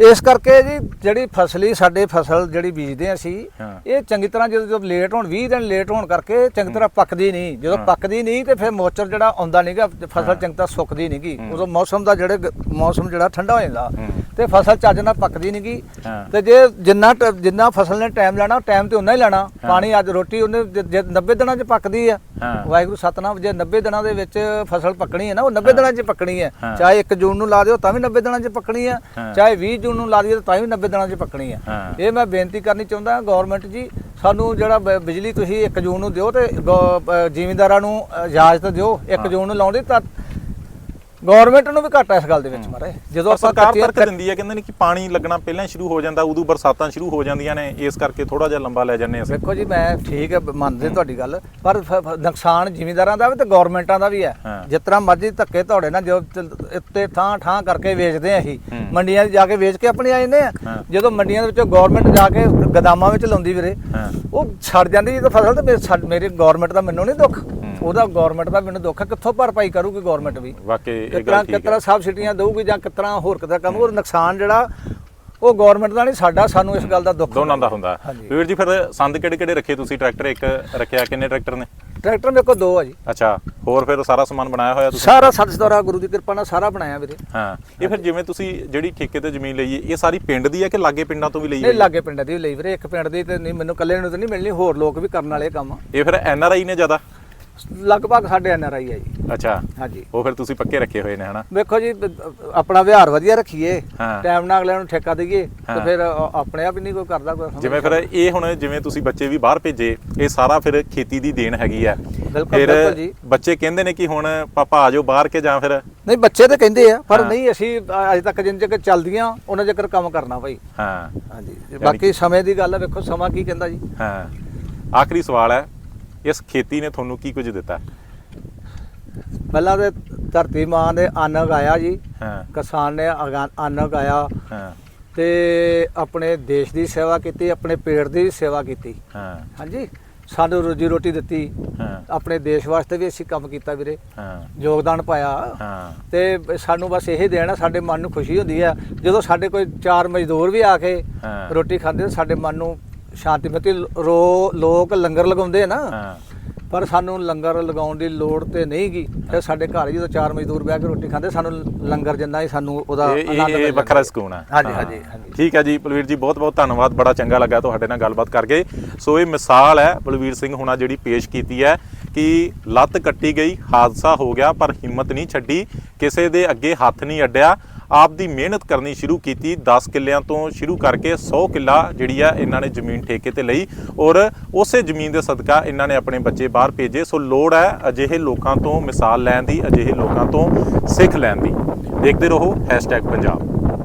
Speaker 2: ਇਸ ਕਰਕੇ ਜੀ ਜਿਹੜੀ ਫਸਲੀ ਸਾਡੇ ਫਸਲ ਜਿਹੜੀ ਬੀਜਦੇ ਅਸੀਂ
Speaker 1: ਹਾਂ।
Speaker 2: ਇਹ ਚੰਗੀ ਤਰ੍ਹਾਂ ਜਦੋਂ ਜਦੋਂ ਲੇਟ ਹੋਣ 20 ਦਿਨ ਲੇਟ ਹੋਣ ਕਰਕੇ ਚੰਗੀ ਤਰ੍ਹਾਂ ਪੱਕਦੀ ਨਹੀਂ ਜਦੋਂ। ਪੱਕਦੀ ਨਹੀਂ ਤੇ ਫਿਰ ਮੋਚਰ ਜਿਹੜਾ ਆਉਂਦਾ ਨਹੀਂਗਾ ਫਸਲ ਚੰਗੀ ਤਰ੍ਹਾਂ ਸੁੱਕਦੀ ਨਹੀਂਗੀ। ਉਦੋਂ ਮੌਸਮ ਦਾ ਜਿਹੜੇ ਗ- ਮੌਸਮ ਜਿਹੜਾ ਠੰਡਾ ਹੋ ਜਾਂਦਾ
Speaker 1: ਹੂੰ।
Speaker 2: ਤੇ ਫਸਲ ਚੱਜ ਨਾਲ ਪੱਕਦੀ ਨਹੀਂਗੀ
Speaker 1: ਹਾਂ।
Speaker 2: ਤੇ ਜੇ ਜਿੰਨਾ ਟ- ਜਿੰਨਾ ਫਸਲ ਨੇ ਟਾਈਮ ਲੈਣਾ ਟਾਈਮ ਤੇ ਉਨਾ ਹੀ ਲੈਣਾ ਪਾਣੀ ਅੱਜ ਰੋਟੀ ਉਹਨੇ ਜੇ- ਜੇ 90 ਦਿਨਾਂ 'ਚ ਪੱਕਦੀ ਆ
Speaker 1: ਹਾਂ।
Speaker 2: ਵਾਹਿਗੁਰੂ ਸਤਨਾਮ ਜੇ 90 ਦਿਨਾਂ ਦੇ ਵਿੱਚ ਫਸਲ ਪੱਕਣੀ ਹੈ ਨਾ ਉਹ 90 ਦਿਨਾਂ 'ਚ ਪੱਕਣੀ ਹੈ
Speaker 1: ਹਾਂ।
Speaker 2: ਚਾਹੇ 1 ਜੂਨ ਨੂੰ ਲਾ ਦਿਓ ਤਾਂ ਵੀ 90 ਦਿਨਾਂ 'ਚ ਪੱਕਣੀ ਹੈ
Speaker 1: ਹਾਂ।
Speaker 2: ਚਾਹੇ 20 ਜੂਨ ਨੂੰ ਲਾ ਦਈਏ ਤਾਂ ਵੀ 90 ਦਿਨਾਂ 'ਚ ਪੱਕਣੀ ਹੈ
Speaker 1: ਹਾਂ।
Speaker 2: ਇਹ ਮੈਂ ਬੇਨਤੀ ਕਰਨੀ ਚਾਹੁੰਦਾ ਗਵਰਨਮੈਂਟ ਜੀ ਸਾਨੂੰ ਜਿਹੜਾ ਬ- ਬਿਜਲੀ ਤੁਸੀਂ 1 ਜੂਨ ਨੂੰ ਦਿਓ ਤੇ ਗੋ- ਅ, ਜ਼ਿਮੀਂਦਾਰਾਂ ਨੂੰ ਇਜਾਜ਼ਤ ਦਿਓ 1 ਜੂਨ ਨੂੰ ਲਾਉਂਦੇ ਤਾਂ ਗਵਰਨਮੈਂਟ ਨੂੰ ਵੀ ਘਾਟਾ ਇਸ ਗੱਲ ਦੇ ਵਿੱਚ ਮਾਰੇ ਜਦੋਂ ਆਪਾਂ
Speaker 1: ਸਰਕਾਰ ਤਰਕ ਦਿੰਦੀ ਹੈ ਕਹਿੰਦੇ ਨੇ ਕਿ ਪਾਣੀ ਲੱਗਣਾ ਪਹਿਲਾਂ ਸ਼ੁਰੂ ਹੋ ਜਾਂਦਾ ਉਦੋਂ ਬਰਸਾਤਾਂ ਸ਼ੁਰੂ ਹੋ ਜਾਂਦੀਆਂ ਨੇ ਇਸ ਕਰਕੇ ਥੋੜਾ ਜਿਹਾ ਲੰਬਾ ਲੈ ਜਾਂਦੇ ਅਸੀਂ।
Speaker 2: ਵੇਖੋ ਜੀ ਮੈਂ ਠੀਕ ਹੈ ਮੰਨਦੇ ਤੁਹਾਡੀ ਗੱਲ ਪਰ ਨੁਕਸਾਨ ਜ਼ਿਮੀਂਦਾਰਾਂ ਦਾ ਵੀ ਤੇ ਗਵਰਨਮੈਂਟਾਂ ਦਾ ਵੀ ਹੈ। ਜਿਸ ਤਰ੍ਹਾਂ ਮਰਜ਼ੀ ਧੱਕੇ ਧੌੜੇ ਨਾਲ ਜੋ ਉੱਤੇ ਥਾਂ ਠਾਂ ਕਰਕੇ ਵੇਚਦੇ ਆ ਅਸੀਂ
Speaker 1: ਹੂੰ।
Speaker 2: ਮੰਡੀਆਂ 'ਚ ਜਾ ਕੇ ਵੇਚ ਕੇ ਆਪਣੀ ਆ ਜਾਂਦੇ ਆ। ਜਦੋਂ ਮੰਡੀਆਂ ਦੇ ਵਿੱਚੋਂ ਗਵਰਨਮੈਂਟ ਜਾ ਕੇ ਗਦਾਮਾਂ ਵਿੱਚ ਲਾਉਂਦੀ ਵੀਰੇ ਉਹ ਛੱਡ ਜਾਂਦੀ ਜਦੋਂ ਫਸਲ ਤੇ ਮੇਰੀ ਗਵਰਨਮੈਂਟ ਦਾ ਮੈਨੂੰ ਨਹੀਂ ਦੁੱਖ। ਉਹਦਾ ਗਵਰਨਮੈਂਟ ਦਾ ਮੈਨੂੰ ਦੁੱਖ ਹੈ ਕਿੱਥੋਂ ਭਰਪਾਈ ਕਰੂਗੀ ਗਵਰਨਮੈਂਟ ਵੀ?
Speaker 1: ਵਾਕਈ ਇਹ
Speaker 2: ਕਿਤਨਾ
Speaker 1: ਗੱਲ ਠੀਕ
Speaker 2: ਕਿਤਨਾ
Speaker 1: ਹੈ।
Speaker 2: ਸਬਸਿਡੀਆਂ ਦਊਗੀ ਜਾਂ ਕਿਤਨਾ ਹੋਰ ਕਿਤਨਾ ਕੰਮ ਉਹ ਨੁਕਸਾਨ ਜਿਹੜਾ ਉਹ ਗਵਰਨਮੈਂਟ ਦਾ ਨਹੀਂ ਸਾਡਾ ਸਾਨੂੰ ਇਸ ਗੱਲ ਦਾ ਦੁੱਖ
Speaker 1: ਦੋਨਾਂ ਦਾ ਹੁੰਦਾ।
Speaker 2: ਹਾਂਜੀ।
Speaker 1: ਵੀਰ ਜੀ ਫਿਰ ਸੰਦ ਕਿਹੜੇ ਕਿਹੜੇ ਰੱਖੇ ਤੁਸੀਂ? ਟਰੈਕਟਰ ਇੱਕ ਰੱਖਿਆ ਕਿੰਨੇ ਟਰੈਕਟਰ ਨੇ?
Speaker 2: ਟਰੈਕਟਰ ਮੇਰੇ ਕੋਲ ਦੋ ਆ ਜੀ।
Speaker 1: ਅੱਛਾ ਹੋਰ ਫਿਰ ਸਾਰਾ ਸਮਾਨ ਬਣਾਇਆ ਹੋਇਆ ਤੁਸੀਂ?
Speaker 2: ਸਾਰਾ ਸਤਿਸਦਰਾ ਗੁਰੂ ਦੀ ਕਿਰਪਾ ਨਾਲ ਸਾਰਾ ਬਣਾਇਆ ਵੀਰੇ।
Speaker 1: ਹਾਂ ਇਹ ਫਿਰ ਜਿਵੇਂ ਤੁਸੀਂ ਜਿਹੜੀ ਠੇਕੇ ਤੇ ਜ਼ਮੀਨ ਲਈ ਹੈ ਇਹ ਸਾਰੀ ਪਿੰਡ ਦੀ ਹੈ ਕਿ ਲਾਗੇ ਪਿੰਡਾਂ ਤੋਂ ਵੀ ਲਈ
Speaker 2: ਨਹੀਂ
Speaker 1: ਹੋਈ ਹੈ?
Speaker 2: ਲਾਗੇ ਪਿੰਡਾਂ ਦੀ ਵੀ ਲਈ ਵੀਰੇ ਇੱਕ ਪਿੰਡ ਦੀ ਤੇ ਨਹੀਂ ਮੈਨੂੰ ਇਕੱਲੇ ਨੂੰ ਤਾਂ ਨਹੀਂ ਮਿਲਣੀ ਹੋਰ ਲੋਕ ਵੀ ਕਰਨ ਵਾਲੇ ਕੰਮ।
Speaker 1: ਇਹ ਫਿਰ ਐਨ ਆਰ ਆਈ ਨੇ ਜ਼ਿਆਦਾ?
Speaker 2: ਲਗਭਗ ਸਾਡੇ ਐਨ ਆਰ ਆਈ ਆ ਜੀ।
Speaker 1: ਅੱਛਾ।
Speaker 2: ਹਾਂਜੀ।
Speaker 1: ਉਹ ਫਿਰ ਤੁਸੀਂ ਪੱਕੇ ਰੱਖੇ ਹੋਏ ਨੇ ਹਨਾ?
Speaker 2: ਵੇਖੋ ਜੀ ਆਪਣਾ ਵਿਹਾਰ ਵਧੀਆ ਰੱਖੀਏ।
Speaker 1: ਹਾਂ।
Speaker 2: ਟਾਈਮ ਨਾਲ ਅਗਲਿਆਂ ਨੂੰ ਠੇਕਾ ਦਈਏ
Speaker 1: ਹਾਂ।
Speaker 2: ਤੇ ਫਿਰ ਅ- ਆਪਣੇ ਆਪ ਹੀ ਨਹੀਂ ਕੋਈ ਕਰਦਾ ਕੋਈ ਸਮਝ
Speaker 1: ਜਿਵੇਂ ਫਿਰ ਇਹ ਹੁਣ ਜਿਵੇਂ ਤੁਸੀਂ ਬੱਚੇ ਵੀ ਬਾਹਰ ਭੇਜੇ ਇਹ ਸਾਰਾ ਫਿਰ ਖੇਤੀ ਦੀ ਦੇਣ ਹੈਗੀ ਆ।
Speaker 2: ਬਿਲਕੁਲ, ਬਿਲਕੁਲ ਜੀ।
Speaker 1: ਬੱਚੇ ਕਹਿੰਦੇ ਨੇ ਕਿ ਹੁਣ ਪਾਪਾ ਆ ਜਾਓ ਬਾਹਰ ਕੇ ਜਾਂ ਫਿਰ?
Speaker 2: ਨਹੀਂ ਬੱਚੇ ਤਾਂ ਕਹਿੰਦੇ ਆ ਪਰ
Speaker 1: ਹਾਂ।
Speaker 2: ਨਹੀਂ ਅਸੀਂ ਅ- ਅਜੇ ਤੱਕ ਜਿੰਨ ਚੱਕ ਚੱਲਦੀਆਂ ਉਹਨਾਂ ਚੱਕਰ ਕੰਮ ਕਰਨਾ ਭਾਈ।
Speaker 1: ਹਾਂ।
Speaker 2: ਹਾਂਜੀ। ਬਾਕੀ ਸਮੇਂ ਦੀ ਗੱਲ ਹੈ ਵੇਖੋ ਸਮਾਂ ਕੀ ਕਹਿੰਦਾ ਜੀ।
Speaker 1: ਹਾਂ। ਆਖਰੀ ਸਵਾਲ ਹੈ ਇਸ ਖੇਤੀ ਨੇ ਤੁਹਾਨੂੰ ਕੀ ਕੁਝ ਦਿੱਤਾ?
Speaker 2: ਪਹਿਲਾਂ ਤੇ ਧਰਤੀ ਮਾਂ ਨੇ ਅੰਨ ਉਗਾਇਆ ਜੀ।
Speaker 1: ਹਾਂ।
Speaker 2: ਕਿਸਾਨ ਨੇ ਅਗਾ- ਅੰਨ ਉਗਾਇਆ।
Speaker 1: ਹਾਂ।
Speaker 2: ਤੇ ਆਪਣੇ ਦੇਸ਼ ਦੀ ਸੇਵਾ ਕੀਤੀ ਆਪਣੇ ਪੇਟ ਦੀ ਸੇਵਾ ਕੀਤੀ।
Speaker 1: ਹਾਂ।
Speaker 2: ਹਾਂਜੀ? ਸਾਨੂੰ ਰੋਜੀ ਰੋਟੀ ਦਿੱਤੀ।
Speaker 1: ਹਾਂ।
Speaker 2: ਆਪਣੇ ਦੇਸ਼ ਵਾਸਤੇ ਵੀ ਅਸੀਂ ਕੰਮ ਕੀਤਾ ਵੀਰੇ।
Speaker 1: ਹਾਂ।
Speaker 2: ਯੋਗਦਾਨ ਪਾਇਆ।
Speaker 1: ਹਾਂ।
Speaker 2: ਤੇ ਸਾਨੂੰ ਬਸ ਇਹ ਦੇਣਾ ਸਾਡੇ ਮਨ ਨੂੰ ਖੁਸ਼ੀ ਹੁੰਦੀ ਆ। ਜਦੋਂ ਸਾਡੇ ਕੋਈ ਚਾਰ ਮਜ਼ਦੂਰ ਵੀ ਆ ਕੇ
Speaker 1: ਹਾਂ।
Speaker 2: ਰੋਟੀ ਖਾਂਦੇ ਤਾਂ ਸਾਡੇ ਮਨ ਨੂੰ ਸ਼ਾਂਤੀ ਮਿਲਦੀ ਰੋ ਲੋਕ ਲੰਗਰ ਲਗਾਉਂਦੇ ਆ ਨਾ
Speaker 1: ਹਾਂ।
Speaker 2: ਪਰ ਸਾਨੂੰ ਲੰਗਰ ਲਗਾਉਣ ਦੀ ਲੋੜ ਤੇ ਨਹੀਂ ਗੀ। ਫਿਰ ਸਾਡੇ ਘਰ ਜਦੋਂ ਚਾਰ ਮਜ਼ਦੂਰ ਬਹਿ ਕੇ ਰੋਟੀ ਖਾਂਦੇ ਸਾਨੂੰ ਲੰਗਰ ਜਿੰਨਾ ਹੀ ਸਾਨੂੰ ਉਹਦਾ
Speaker 1: ਇਹ
Speaker 2: ਆਨੰਦ
Speaker 1: ਇਹ
Speaker 2: ਮਿਲ
Speaker 1: ਇਹ ਵੱਖਰਾ। ਸਕੂਨ ਹੈ
Speaker 2: ਹਾਂਜੀ
Speaker 1: ਹਾਂ।
Speaker 2: ਹਾਂਜੀ। ਹਾਂਜੀ
Speaker 1: ਠੀਕ ਹੈ ਜੀ ਬਲਵੀਰ ਜੀ ਬਹੁਤ ਬਹੁਤ ਧੰਨਵਾਦ ਬੜਾ ਚੰਗਾ ਲੱਗਾ ਤੁਹਾਡੇ ਨਾਲ ਗੱਲਬਾਤ ਕਰਕੇ। ਸੋ ਇਹ ਮਿਸਾਲ ਹੈ ਬਲਵੀਰ ਸਿੰਘ ਹੁਣਾ ਜਿਹੜੀ ਪੇਸ਼ ਕੀਤੀ ਹੈ ਕਿ ਲੱਤ ਕੱਟੀ ਗਈ ਹਾਦਸਾ ਹੋ ਗਿਆ ਪਰ ਹਿੰਮਤ ਨਹੀਂ ਛੱਡੀ ਕਿਸੇ ਦੇ ਅੱਗੇ ਹੱਥ ਨਹੀਂ ਅੱਡਿਆ। ਆਪ ਦੀ ਮਿਹਨਤ ਕਰਨੀ ਸ਼ੁਰੂ ਕੀਤੀ। 10 ਕਿੱਲਿਆਂ ਤੋਂ ਸ਼ੁਰੂ ਕਰਕੇ 100 ਕਿੱਲਾ ਜਿਹੜੀ ਆ ਇਹਨਾਂ ਨੇ ਜ਼ਮੀਨ ਠੇਕੇ ਤੇ ਲਈ ਔਰ ਉਸੇ ਜ਼ਮੀਨ ਦੇ ਸਦਕਾ ਇਹਨਾਂ ਨੇ ਆਪਣੇ ਬੱਚੇ ਬਾਹਰ ਭੇਜੇ। ਸੋ ਲੋੜ ਹੈ ਅਜਿਹੇ ਲੋਕਾਂ ਤੋਂ ਮਿਸਾਲ ਲੈਣ ਦੀ, ਅਜਿਹੇ ਲੋਕਾਂ ਤੋਂ ਸਿੱਖ ਲੈਣ ਦੀ। ਦੇਖਦੇ ਰਹੋ #ਪੰਜਾਬ।